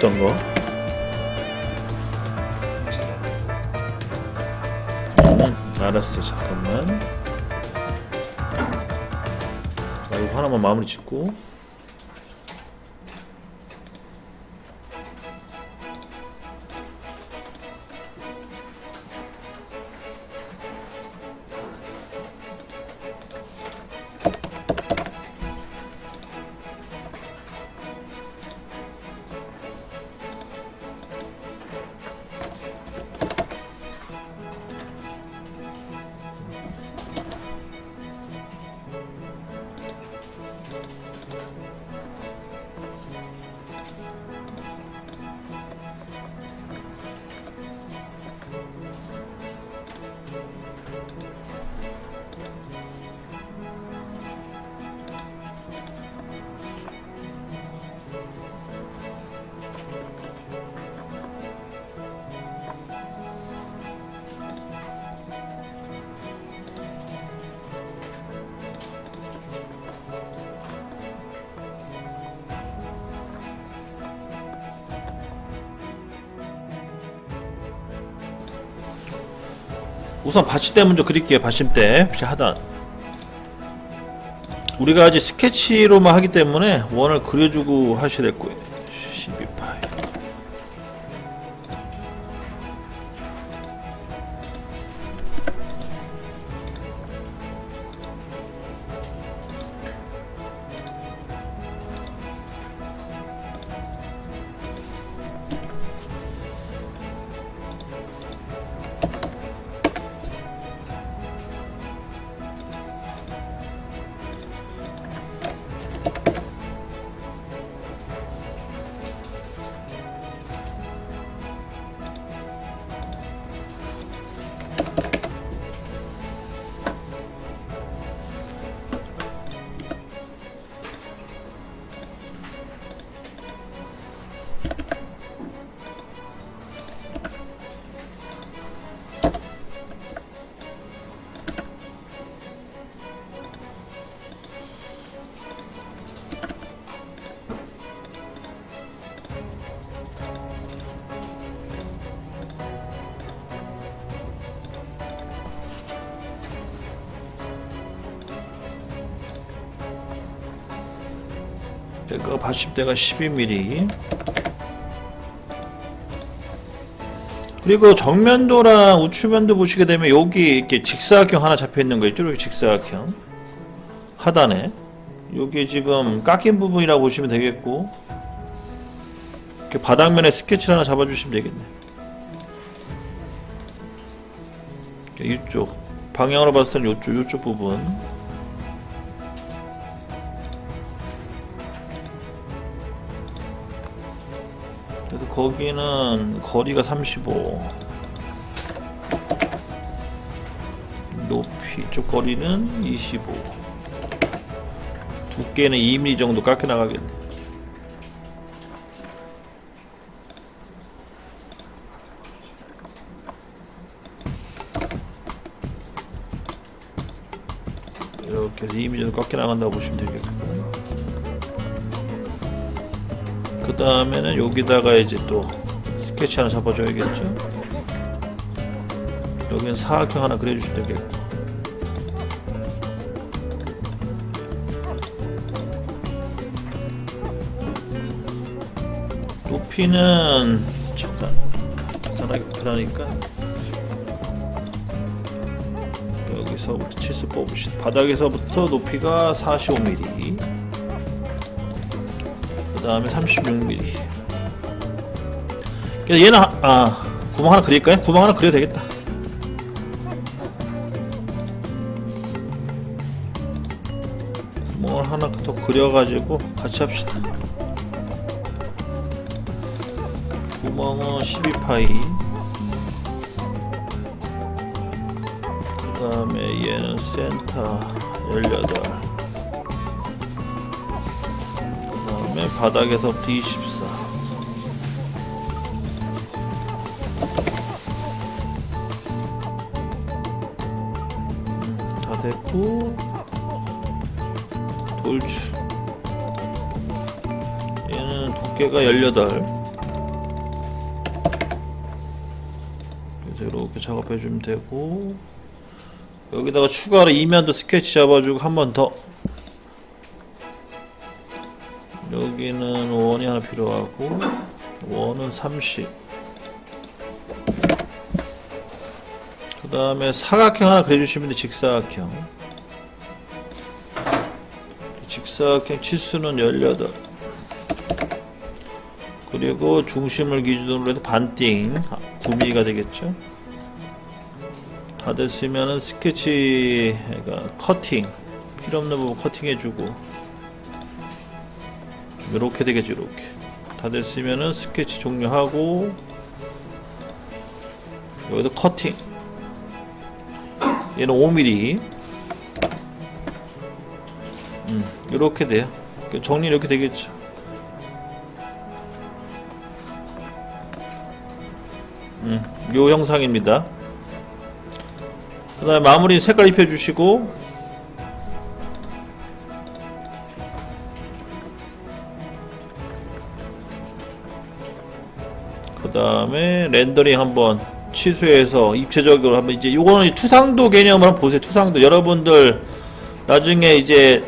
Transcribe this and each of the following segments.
어떤 거? 음, 알았어 잠깐만 나 이거 하나만 마무리 짓고 우선 받침대 먼저 그릴게요. 받침대 하단. 우리가 아직 스케치로만 하기 때문에 원을 그려주고 하셔야 될 거예요 얘가 받침대가 12mm 그리고 정면도랑 우측면도 보시게 되면 여기 이렇게 직사각형 하나 잡혀 있는 거 있죠? 이렇게 직사각형. 하단에. 여기 지금 깎인 부분이라고 보시면 되겠고. 이렇게 바닥면에 스케치를 하나 잡아주시면 되겠네. 이쪽 방향으로 봤을 때는 이쪽 이쪽 부분 거기는 거리가 35 높이 쪽 거리는 25 두께는 2mm 정도 깎여 나가겠네. 이렇게 해서 2mm 정도 깎여 나간다고 보시면 되겠고 그 다음에는 여기다가 이제 또 스케치 하나 잡아줘야겠죠? 여기는 사각형 하나 그려주시면 되겠고. 높이는 잠깐 바닥이 불하니까 여기서부터 치수 뽑으시다. 바닥에서부터 높이가 45mm 그 다음에 36mm 그래서 얘는 하- 아 구멍 하나 그릴까요? 구멍 하나 그려도 되겠다. 구멍을 하나 더 그려가지고 같이 합시다. 구멍은 12파이. 그 다음에 얘는 센터 18 바닥에서부터 24 음, 다 됐고 돌출. 얘는 두께가 18 그래서 이렇게 작업해 주면 되고 여기다가 추가로 이면도 스케치 잡아주고 한 번 더 여기는 원이 하나 필요하고 원은 30 그 다음에 사각형 하나 그려주시면 돼 직사각형. 직사각형 치수는 18 그리고 중심을 기준으로 해서 반띵 9mm가 되겠죠? 다 됐으면은 스케치가 커팅 필요 없는 부분 커팅해주고 이렇게 되겠죠 이렇게. 다 됐으면은 스케치 종료하고 여기도 커팅. 얘는 5mm 음, 이렇게 돼요. 정리 이렇게 되겠죠. 음, 요 형상입니다. 그 다음에 마무리 색깔 입혀주시고 다음에 렌더링 한번 취소해서 입체적으로 한번 이제 요거는 투상도 개념을 한번 보세요 투상도. 여러분들 나중에 이제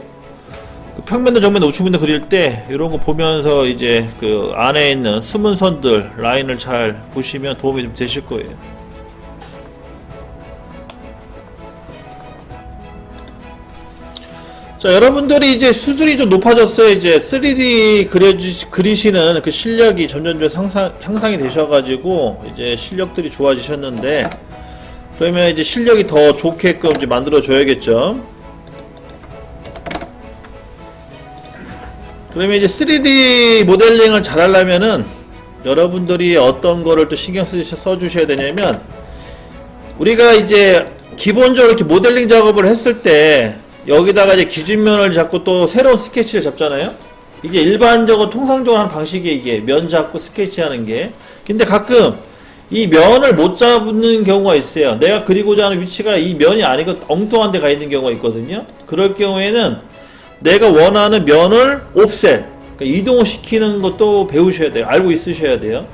그 평면도 정면도 우측면도 그릴 때 이런 거 보면서 이제 그 안에 있는 숨은 선들 라인을 잘 보시면 도움이 좀 되실 거예요 자, 여러분들이 이제 수준이 좀 높아졌어요. 이제 3D 그려주, 그리시는 그 실력이 점점점 상상, 향상이 되셔가지고, 이제 실력들이 좋아지셨는데, 그러면 이제 실력이 더 좋게끔 이제 만들어줘야겠죠. 그러면 이제 3D 모델링을 잘 하려면은, 여러분들이 어떤 거를 또 신경 쓰, 써주셔야 되냐면, 우리가 이제 기본적으로 이렇게 모델링 작업을 했을 때, 여기다가 이제 기준면을 잡고 또 새로운 스케치를 잡잖아요. 이게 일반적으로 통상적으로 하는 방식이 이게 면 잡고 스케치하는 게. 근데 가끔 이 면을 못 잡는 경우가 있어요. 내가 그리고자 하는 위치가 이 면이 아니고 엉뚱한 데 가 있는 경우가 있거든요. 그럴 경우에는 내가 원하는 면을 옵셋, 그러니까 이동을 시키는 것도 배우셔야 돼요. 알고 있으셔야 돼요.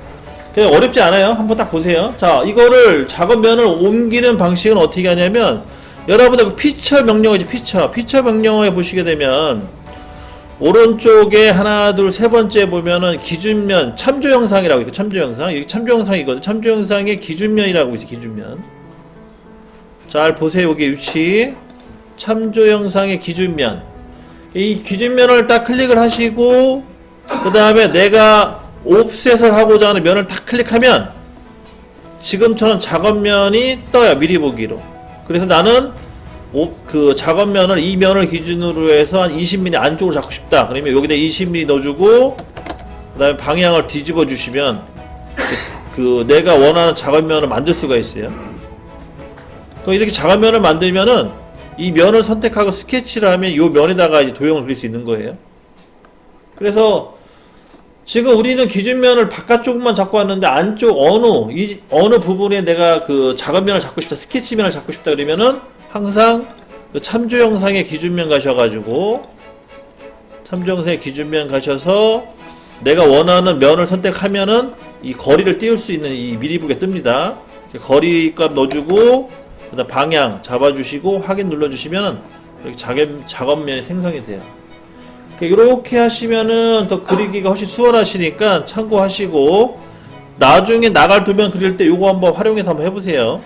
어렵지 않아요. 한번 딱 보세요. 자, 이거를 작업면을 옮기는 방식은 어떻게 하냐면 여러분들 그 피처 명령어지 피처. 피처 명령어에 보시게 되면 오른쪽에 하나 둘 세 번째 보면은 기준면 참조 영상이라고 있고 참조 영상. 이게 참조 영상이거든. 참조 영상의 기준면이라고 있어 기준면. 잘 보세요 여기 위치. 참조 영상의 기준면. 이 기준면을 딱 클릭을 하시고 그 다음에 내가 옵셋을 하고자 하는 면을 딱 클릭하면 지금처럼 작업면이 떠요 미리 보기로 그래서 나는 오, 그 작업면을 이 면을 기준으로 해서 한 20mm 안쪽으로 잡고 싶다. 그러면 여기다 20mm 넣어주고 그 다음에 방향을 뒤집어 주시면 그, 그 내가 원하는 작업면을 만들 수가 있어요. 그 이렇게 작업면을 만들면은 이 면을 선택하고 스케치를 하면 이 면에다가 이제 도형을 그릴 수 있는 거예요. 그래서 지금 우리는 기준면을 바깥쪽만 잡고 왔는데 안쪽 어느 이 어느 부분에 내가 그 작업면을 잡고 싶다 스케치면을 잡고 싶다 그러면은 항상 그 참조 영상의 기준면 가셔가지고 참조 영상의 기준면 가셔서 내가 원하는 면을 선택하면은 이 거리를 띄울 수 있는 이 미리 보게 뜹니다. 거리 값 넣어주고 그다음 방향 잡아주시고 확인 눌러주시면은 이렇게 작업, 작업면이 생성이 돼요 이렇게 하시면은 더 그리기가 훨씬 수월하시니까 참고하시고 나중에 나갈 도면 그릴 때 요거 한번 활용해서 한번 해보세요.